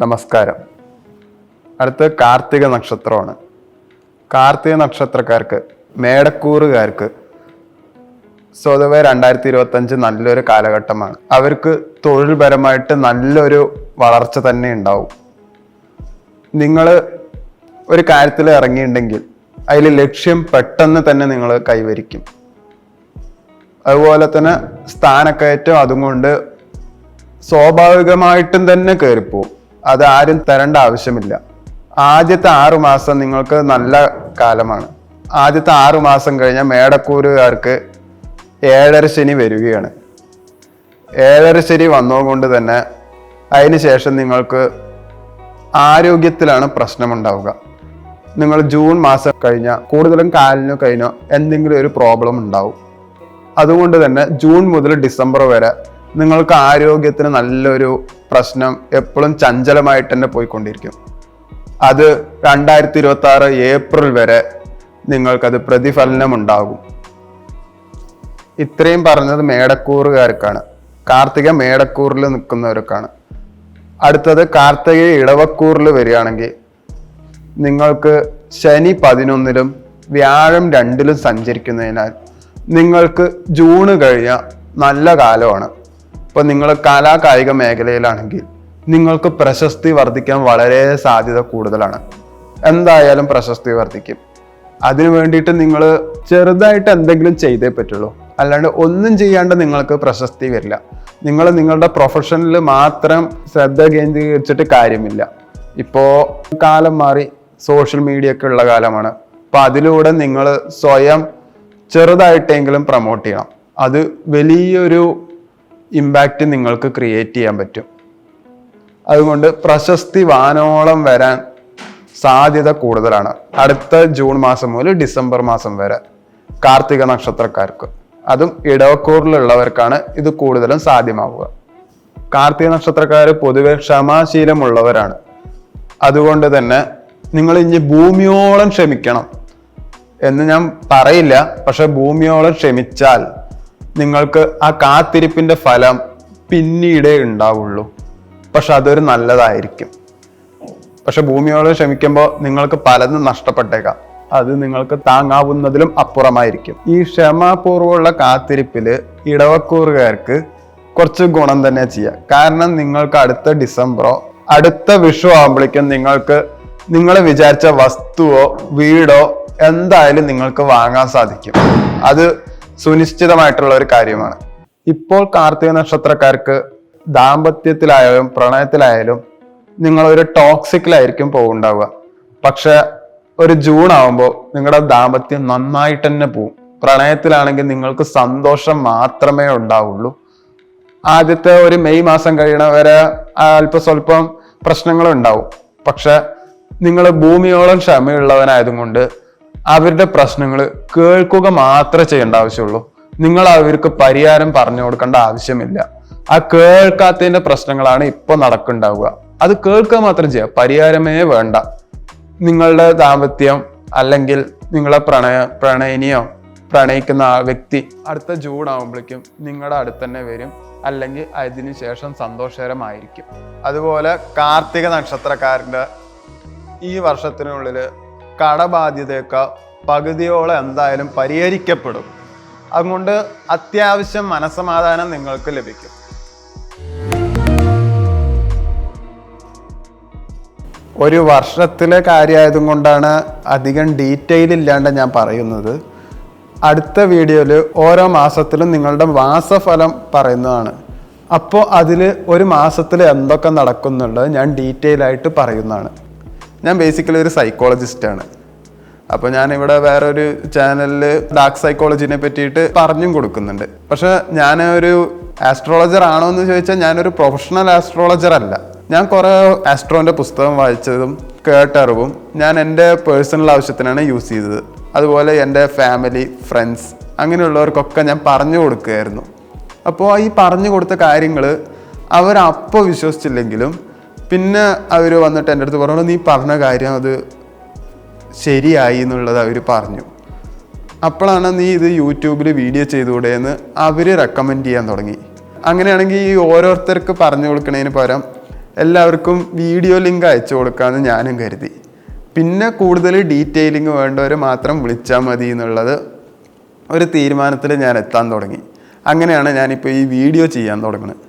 നമസ്കാരം. അടുത്ത് കാർത്തിക നക്ഷത്രമാണ്. കാർത്തിക നക്ഷത്രക്കാർക്ക് മേടക്കൂറുകാർക്ക് സ്വതവേ രണ്ടായിരത്തി ഇരുപത്തഞ്ച് നല്ലൊരു കാലഘട്ടമാണ്. അവർക്ക് തൊഴിൽപരമായിട്ട് നല്ലൊരു വളർച്ച തന്നെ ഉണ്ടാവും. നിങ്ങൾ ഒരു കാര്യത്തിൽ ഇറങ്ങിയിട്ടുണ്ടെങ്കിൽ അതിൽ ലക്ഷ്യം പെട്ടെന്ന് തന്നെ നിങ്ങൾ കൈവരിക്കും. അതുപോലെ തന്നെ സ്ഥാനക്കയറ്റം അതും കൊണ്ട് സ്വാഭാവികമായിട്ടും തന്നെ കയറിപ്പോവും. അത് ആരും തരേണ്ട ആവശ്യമില്ല. ആദ്യത്തെ ആറു മാസം നിങ്ങൾക്ക് നല്ല കാലമാണ്. ആദ്യത്തെ ആറു മാസം കഴിഞ്ഞാൽ മേടക്കൂരുകാർക്ക് ഏഴര ശനി വരികയാണ്. ഏഴര ശനി വന്നതുകൊണ്ട് തന്നെ അതിനുശേഷം നിങ്ങൾക്ക് ആരോഗ്യത്തിലാണ് പ്രശ്നമുണ്ടാവുക. നിങ്ങൾ ജൂൺ മാസം കഴിഞ്ഞാൽ കൂടുതലും കാലിനോ കഴിഞ്ഞോ എന്തെങ്കിലും ഒരു പ്രോബ്ലം ഉണ്ടാവും. അതുകൊണ്ട് തന്നെ ജൂൺ മുതൽ ഡിസംബർ വരെ നിങ്ങൾക്ക് ആരോഗ്യത്തിന് നല്ലൊരു പ്രശ്നം എപ്പോഴും ചഞ്ചലമായിട്ട് തന്നെ പോയിക്കൊണ്ടിരിക്കും. അത് രണ്ടായിരത്തി ഇരുപത്തി ആറ് ഏപ്രിൽ വരെ നിങ്ങൾക്കത് പ്രതിഫലനം ഉണ്ടാകും ഇത്രയും പറഞ്ഞത് മേടക്കൂറുകാർക്കാണ്. കാർത്തിക മേടക്കൂറിൽ നിൽക്കുന്നവർക്കാണ്. അടുത്തത് കാർത്തിക ഇടവക്കൂറിൽ വരികയാണെങ്കിൽ നിങ്ങൾക്ക് ശനി പതിനൊന്നിലും വ്യാഴം രണ്ടിലും സഞ്ചരിക്കുന്നതിനാൽ നിങ്ങൾക്ക് ജൂണ് കഴിഞ്ഞ നല്ല കാലമാണ്. ഇപ്പൊ നിങ്ങൾ കലാ കായിക മേഖലയിലാണെങ്കിൽ നിങ്ങൾക്ക് പ്രശസ്തി വർദ്ധിക്കാൻ വളരെ സാധ്യത കൂടുതലാണ്. എന്തായാലും പ്രശസ്തി വർദ്ധിക്കും. അതിനു വേണ്ടിയിട്ട് നിങ്ങൾ ചെറുതായിട്ട് എന്തെങ്കിലും ചെയ്തേ പറ്റുള്ളൂ. അല്ലാണ്ട് ഒന്നും ചെയ്യാണ്ട് നിങ്ങൾക്ക് പ്രശസ്തി വരില്ല. നിങ്ങൾ നിങ്ങളുടെ പ്രൊഫഷനിൽ മാത്രം ശ്രദ്ധ കേന്ദ്രീകരിച്ചിട്ട് കാര്യമില്ല. ഇപ്പോൾ കാലം മാറി സോഷ്യൽ മീഡിയ ഒക്കെ ഉള്ള കാലമാണ്. അപ്പോൾ അതിലൂടെ നിങ്ങൾ സ്വയം ചെറുതായിട്ടെങ്കിലും പ്രൊമോട്ട് ചെയ്യണം. അത് വലിയൊരു ഇമ്പാക്റ്റ് നിങ്ങൾക്ക് ക്രിയേറ്റ് ചെയ്യാൻ പറ്റും. അതുകൊണ്ട് പ്രശസ്തി വാനോളം വരാൻ സാധ്യത കൂടുതലാണ്. അടുത്ത ജൂൺ മാസം മുതൽ ഡിസംബർ മാസം വരെ കാർത്തിക നക്ഷത്രക്കാർക്ക്. അതും ഇടവക്കൂറിലുള്ളവർക്കാണ് ഇത് കൂടുതലും സാധ്യമാവുക. കാർത്തിക നക്ഷത്രക്കാർ പൊതുവെ ക്ഷമാശീലമുള്ളവരാണ്. അതുകൊണ്ട് തന്നെ നിങ്ങൾ ഇനി ഭൂമിയോളം ക്ഷമിക്കണം എന്ന് ഞാൻ പറയില്ല. പക്ഷെ ഭൂമിയോളം ക്ഷമിച്ചാൽ നിങ്ങൾക്ക് ആ കാത്തിരിപ്പിന്റെ ഫലം പിന്നീടേ ഉണ്ടാവുള്ളൂ. പക്ഷെ അതൊരു നല്ലതായിരിക്കും. പക്ഷെ ഭൂമിയോളം ക്ഷമിക്കുമ്പോൾ നിങ്ങൾക്ക് പലതും നഷ്ടപ്പെട്ടേക്കാം. അത് നിങ്ങൾക്ക് താങ്ങാവുന്നതിലും അപ്പുറമായിരിക്കും. ഈ ക്ഷമാപൂർവമുള്ള കാത്തിരിപ്പിൽ ഇടവക്കൂറുകാർക്ക് കുറച്ച് ഗുണം തന്നെ ചെയ്യാം കാരണം നിങ്ങൾക്ക് അടുത്ത ഡിസംബറോ അടുത്ത വിഷു ആകുമ്പോഴേക്കും നിങ്ങൾക്ക് നിങ്ങൾ വിചാരിച്ച വസ്തുവോ വീടോ എന്തായാലും നിങ്ങൾക്ക് വാങ്ങാൻ സാധിക്കും. അത് സുനിശ്ചിതമായിട്ടുള്ള ഒരു കാര്യമാണ്. ഇപ്പോൾ കാർത്തിക നക്ഷത്രക്കാർക്ക് ദാമ്പത്യത്തിലായാലും പ്രണയത്തിലായാലും നിങ്ങൾ ഒരു ടോക്സിക്കിലായിരിക്കും പോകുണ്ടാവുക പക്ഷെ ഒരു ജൂൺ ആവുമ്പോൾ നിങ്ങളുടെ ദാമ്പത്യം നന്നായിട്ട് തന്നെ പോവും. പ്രണയത്തിലാണെങ്കിൽ നിങ്ങൾക്ക് സന്തോഷം മാത്രമേ ഉണ്ടാവുള്ളൂ. ആദ്യത്തെ ഒരു മെയ് മാസം കഴിയണ വരെ അല്പ സ്വല്പം പ്രശ്നങ്ങൾ ഉണ്ടാവും പക്ഷെ നിങ്ങൾ ഭൂമിയോളം ക്ഷമയുള്ളവനായതുകൊണ്ട് അവരുടെ പ്രശ്നങ്ങൾ കേൾക്കുക മാത്രമേ ചെയ്യേണ്ട ആവശ്യമുള്ളൂ. നിങ്ങൾ അവർക്ക് പരിഹാരം പറഞ്ഞു കൊടുക്കേണ്ട ആവശ്യമില്ല. ആ കേൾക്കാത്തതിന്റെ പ്രശ്നങ്ങളാണ് ഇപ്പൊ നടക്കുന്നുണ്ടാവുക. അത് കേൾക്കുക മാത്രം ചെയ്യുക പരിഹാരമേ വേണ്ട. നിങ്ങളുടെ ദാമ്പത്യം അല്ലെങ്കിൽ നിങ്ങളെ പ്രണയ പ്രണയിനിയോ പ്രണയിക്കുന്ന ആ വ്യക്തി അടുത്ത ജൂൺ ആകുമ്പോഴേക്കും നിങ്ങളുടെ അടുത്ത് തന്നെ വരും. അല്ലെങ്കിൽ അതിന് ശേഷം സന്തോഷകരമായിരിക്കും. അതുപോലെ കാർത്തിക നക്ഷത്രക്കാരന്റെ ഈ വർഷത്തിനുള്ളിൽ കടബാധ്യതയൊക്കെ പകുതിയോളം എന്തായാലും പരിഹരിക്കപ്പെടും. അതുകൊണ്ട് അത്യാവശ്യം മനസമാധാനം നിങ്ങൾക്ക് ലഭിക്കും. ഒരു വർഷത്തിലെ കാര്യമായതും കൊണ്ടാണ് അധികം ഡീറ്റെയിൽ ഇല്ലാണ്ട് ഞാൻ പറയുന്നത്. അടുത്ത വീഡിയോയിൽ ഓരോ മാസത്തിലും നിങ്ങളുടെ മാസഫലം പറയുന്നതാണ്. അപ്പോൾ അതിൽ ഒരു മാസത്തിൽ എന്തൊക്കെ നടക്കുന്നുള്ളത് ഞാൻ ഡീറ്റെയിൽ ആയിട്ട് പറയുന്നതാണ്. ഞാൻ ബേസിക്കലി ഒരു സൈക്കോളജിസ്റ്റാണ് അപ്പോൾ ഞാൻ ഇവിടെ വേറൊരു ചാനലിൽ ഡാർക്ക് സൈക്കോളജിനെ പറ്റിയിട്ട് പറഞ്ഞും കൊടുക്കുന്നുണ്ട്. പക്ഷേ ഞാൻ ഒരു ആസ്ട്രോളജർ ആണോ എന്ന് ചോദിച്ചാൽ ഞാനൊരു പ്രൊഫഷണൽ ആസ്ട്രോളജർ അല്ല. ഞാൻ കുറേ ആസ്ട്രോന്റെ പുസ്തകം വായിച്ചതും കേട്ടറിവും ഞാൻ എന്റെ പേഴ്സണൽ ആവശ്യത്തിനാണ് യൂസ് ചെയ്തത്. അതുപോലെ എന്റെ ഫാമിലി ഫ്രണ്ട്സ് അങ്ങനെയുള്ളവർക്കൊക്കെ ഞാൻ പറഞ്ഞു കൊടുക്കുകയായിരുന്നു. അപ്പോൾ ഈ പറഞ്ഞു കൊടുത്ത കാര്യങ്ങൾ അവരപ്പോൾ വിശ്വസിച്ചില്ലെങ്കിലും പിന്നെ അവർ വന്നിട്ട് എന്റെ അടുത്ത് പറഞ്ഞു നീ പറഞ്ഞ കാര്യം അത് ശരിയായി എന്നുള്ളത് അവർ പറഞ്ഞു. അപ്പോഴാണ് നീ ഇത് യൂട്യൂബിൽ വീഡിയോ ചെയ്തുകൂടെ എന്ന് അവർ റെക്കമെൻഡ് ചെയ്യാൻ തുടങ്ങി. അങ്ങനെയാണെങ്കിൽ ഈ ഓരോരുത്തർക്ക് പറഞ്ഞു കൊടുക്കുന്നതിന് പകരം എല്ലാവർക്കും വീഡിയോ ലിങ്ക് അയച്ചു കൊടുക്കാമെന്ന് ഞാനും കരുതി. പിന്നെ കൂടുതൽ ഡീറ്റെയിലിംഗ് വേണ്ടവർ മാത്രം വിളിച്ചാൽ മതി എന്നുള്ളത് ഒരു തീരുമാനത്തിൽ ഞാൻ എത്താൻ തുടങ്ങി. അങ്ങനെയാണ് ഞാനിപ്പോൾ ഈ വീഡിയോ ചെയ്യാൻ തുടങ്ങുന്നത്.